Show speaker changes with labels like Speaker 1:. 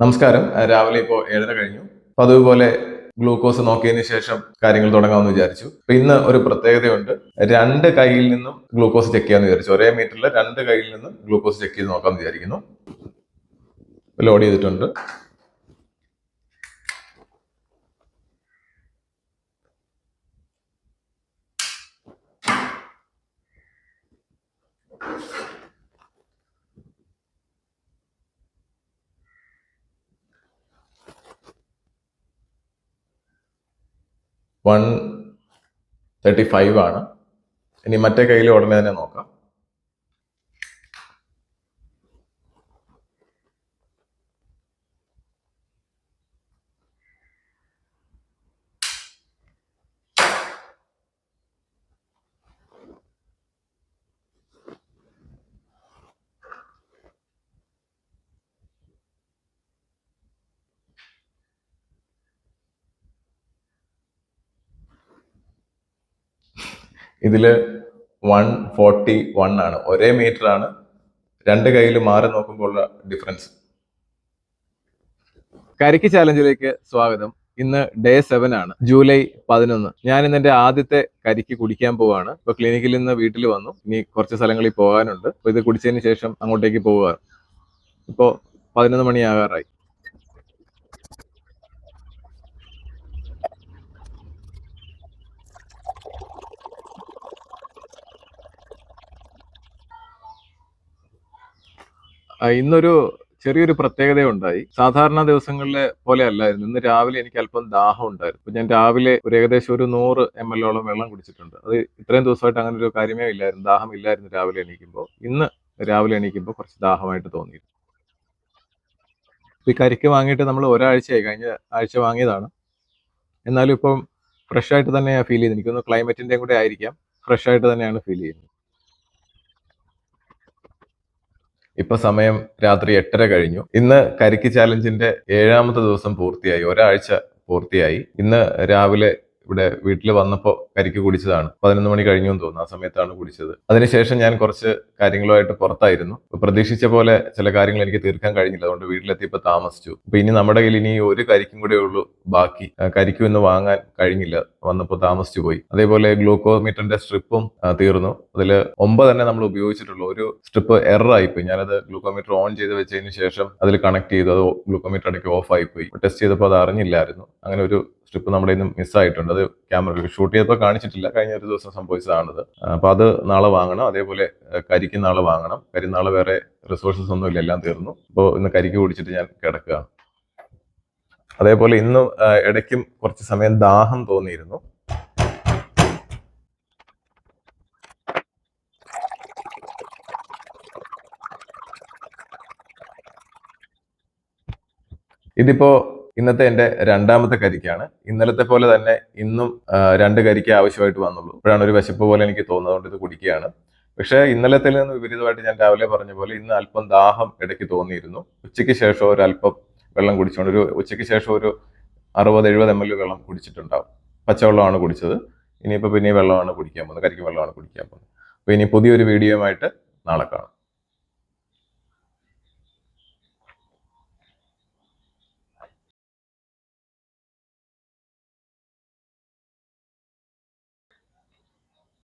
Speaker 1: നമസ്കാരം. രാവിലെ ഇപ്പോൾ ഏഴര കഴിഞ്ഞു. അപ്പൊ അതുപോലെ ഗ്ലൂക്കോസ് നോക്കിയതിന് ശേഷം കാര്യങ്ങൾ തുടങ്ങാമെന്ന് വിചാരിച്ചു. അപ്പൊ ഇന്ന് ഒരു പ്രത്യേകതയുണ്ട്. രണ്ട് കൈയിൽ നിന്നും ഗ്ലൂക്കോസ് ചെക്ക് ചെയ്യാമെന്ന് വിചാരിച്ചു. ഒരേ മീറ്ററിൽ രണ്ട് കൈയിൽ നിന്നും ഗ്ലൂക്കോസ് ചെക്ക് ചെയ്ത് നോക്കാമെന്ന് വിചാരിക്കുന്നു. ലോഡ് ചെയ്തിട്ടുണ്ട്. വൺ തേർട്ടി ഫൈവ് ആണ്. ഇനി മറ്റേ കയ്യിൽ ഉടനെ തന്നെ നോക്കാം. ഇതിൽ വൺ ഫോർട്ടി വൺ ആണ്. ഒരേ മീറ്റർ ആണ്. രണ്ട് കയ്യിൽ മാറി നോക്കുമ്പോൾ ഉള്ള ഡിഫറൻസ് കരിക്ക് ചാലഞ്ചിലേക്ക് സ്വാഗതം. ഇന്ന് ഡേ സെവൻ ആണ്. ജൂലൈ പതിനൊന്ന്. ഞാൻ ഇന്ന് എന്റെ ആദ്യത്തെ കരിക്ക് കുടിക്കാൻ പോവാണ്. ഇപ്പൊ ക്ലിനിക്കിൽ നിന്ന് വീട്ടിൽ വന്നു. ഇനി കുറച്ച് സ്ഥലങ്ങളിൽ പോകാനുണ്ട്. അപ്പൊ ഇത് കുടിച്ചതിന് ശേഷം അങ്ങോട്ടേക്ക് പോവുക ഇപ്പോ പതിനൊന്ന് മണിയാകാറായി. ഇന്നൊരു ചെറിയൊരു പ്രത്യേകത ഉണ്ടായി സാധാരണ ദിവസങ്ങളിലെ പോലെ അല്ലായിരുന്നു. ഇന്ന് രാവിലെ എനിക്ക് അല്പം ദാഹം ഉണ്ടായിരുന്നു. അപ്പൊ ഞാൻ രാവിലെ ഒരു ഏകദേശം ഒരു നൂറ് എം എൽ ഓളം വെള്ളം കുടിച്ചിട്ടുണ്ട്. അത് ഇത്രയും ദിവസമായിട്ട് അങ്ങനെ ഒരു കാര്യമേ ഇല്ലായിരുന്നു. ദാഹം ഇല്ലായിരുന്നു രാവിലെ എണീക്കുമ്പോൾ. ഇന്ന് രാവിലെ എണീക്കുമ്പോൾ കുറച്ച് ദാഹമായിട്ട് തോന്നി ഈ കരിക്ക് വാങ്ങിയിട്ട് നമ്മൾ ഒരാഴ്ചയായി. കഴിഞ്ഞ ആഴ്ച വാങ്ങിയതാണ്. എന്നാലും ഇപ്പം ഫ്രഷ് ആയിട്ട് തന്നെയാണ് ഫീൽ ചെയ്യുന്നത്. എനിക്കൊന്ന് ക്ലൈമറ്റിന്റെയും കൂടെ ആയിരിക്കാം. ഫ്രഷ് ആയിട്ട് തന്നെയാണ് ഫീൽ ചെയ്യുന്നത്. ഇപ്പൊ സമയം രാത്രി എട്ടര കഴിഞ്ഞു. ഇന്ന് കരിക്ക് ചാലഞ്ചിന്റെ ഏഴാമത്തെ ദിവസം പൂർത്തിയായി. ഒരാഴ്ച പൂർത്തിയായി. ഇന്ന് രാവിലെ ഇവിടെ വീട്ടിൽ വന്നപ്പോൾ കരിക്ക് കുടിച്ചതാണ്. പതിനൊന്ന് മണി കഴിഞ്ഞു എന്ന് തോന്നുന്നു. ആ സമയത്താണ് കുടിച്ചത്. അതിനുശേഷം ഞാൻ കുറച്ച് കാര്യങ്ങളുമായിട്ട് പുറത്തായിരുന്നു. പ്രതീക്ഷിച്ച പോലെ ചില കാര്യങ്ങൾ എനിക്ക് തീർക്കാൻ കഴിഞ്ഞില്ല. അതുകൊണ്ട് വീട്ടിലെത്തിയപ്പോൾ താമസിച്ചു. അപ്പൊ ഇനി നമ്മുടെ കയ്യിൽ ഇനി ഒരു കരിക്കും കൂടെ ഉള്ളൂ ബാക്കി. കരിക്കും ഇന്ന് വാങ്ങാൻ കഴിഞ്ഞില്ല. വന്നപ്പോൾ താമസിച്ചു പോയി. അതേപോലെ ഗ്ലൂക്കോമീറ്ററിന്റെ സ്ട്രിപ്പും തീർന്നു. അതിൽ ഒമ്പത് തന്നെ നമ്മൾ ഉപയോഗിച്ചിട്ടുള്ളൂ. ഒരു സ്ട്രിപ്പ് എറർ ആയിപ്പോയി ഞാനത് ഗ്ലൂക്കോമീറ്റർ ഓൺ ചെയ്ത് വെച്ചതിന് ശേഷം അതിൽ കണക്ട് ചെയ്തു. അത് ഗ്ലൂക്കോമീറ്റർ ഇടയ്ക്ക് ഓഫ് ആയിപ്പോയി ടെസ്റ്റ് ചെയ്തപ്പോൾ അത് അറിഞ്ഞില്ലായിരുന്നു. അങ്ങനെ ഒരു സ്ട്രിപ്പ് നമ്മുടെ ഇന്ന് മിസ്സായിട്ടുണ്ട്. അത് ക്യാമറ ഷൂട്ട് ചെയ്തപ്പോൾ കാണിച്ചിട്ടില്ല. കഴിഞ്ഞ ഒരു ദിവസം സംഭവിച്ചതാണത്. അപ്പോൾ അത് നാളെ വാങ്ങണം. അതേപോലെ കരിക്ക് നാളെ വാങ്ങണം. കരി നാളെ വേറെ റിസോഴ്സസ് ഒന്നും ഇല്ല. എല്ലാം തീർന്നു. അപ്പോൾ ഇന്ന് കരിക്ക് കുടിച്ചിട്ട് ഞാൻ കിടക്കുക അതേപോലെ ഇന്നും ഇടയ്ക്കും കുറച്ച് സമയം ദാഹം തോന്നിയിരുന്നു. ഇതിപ്പോ ഇന്നത്തെ എന്റെ രണ്ടാമത്തെ കരിക്കാണ്. ഇന്നലത്തെ പോലെ തന്നെ ഇന്നും രണ്ട് കരിക്ക് ആവശ്യമായിട്ട് വന്നുള്ളൂ. ഇപ്പോഴാണ് ഒരു വിശപ്പ് പോലെ എനിക്ക് തോന്നുന്നതുകൊണ്ട് ഇത് കുടിക്കുകയാണ്. പക്ഷേ ഇന്നലത്തിൽ നിന്ന് വിപരീതമായിട്ട് ഞാൻ രാവിലെ പറഞ്ഞ പോലെ ഇന്ന് അല്പം ദാഹം ഇടയ്ക്ക് തോന്നിയിരുന്നു. ഉച്ചയ്ക്ക് ശേഷം ഒരു അല്പം വെള്ളം കുടിച്ചുകൊണ്ട് ഒരു ഉച്ചയ്ക്ക് ശേഷം ഒരു അറുപത് എഴുപത് എം എൽ വെള്ളം കുടിച്ചിട്ടുണ്ടാവും. പച്ചവെള്ളമാണ് കുടിച്ചത്. ഇനിയിപ്പോൾ പിന്നെ വെള്ളമാണ് കുടിക്കാൻ പോകുന്നത്. കരിക്ക് വെള്ളമാണ് കുടിക്കാൻ പോകുന്നത്. അപ്പോൾ ഇനി പുതിയൊരു വീഡിയോയുമായിട്ട് നാളെ കാണാം.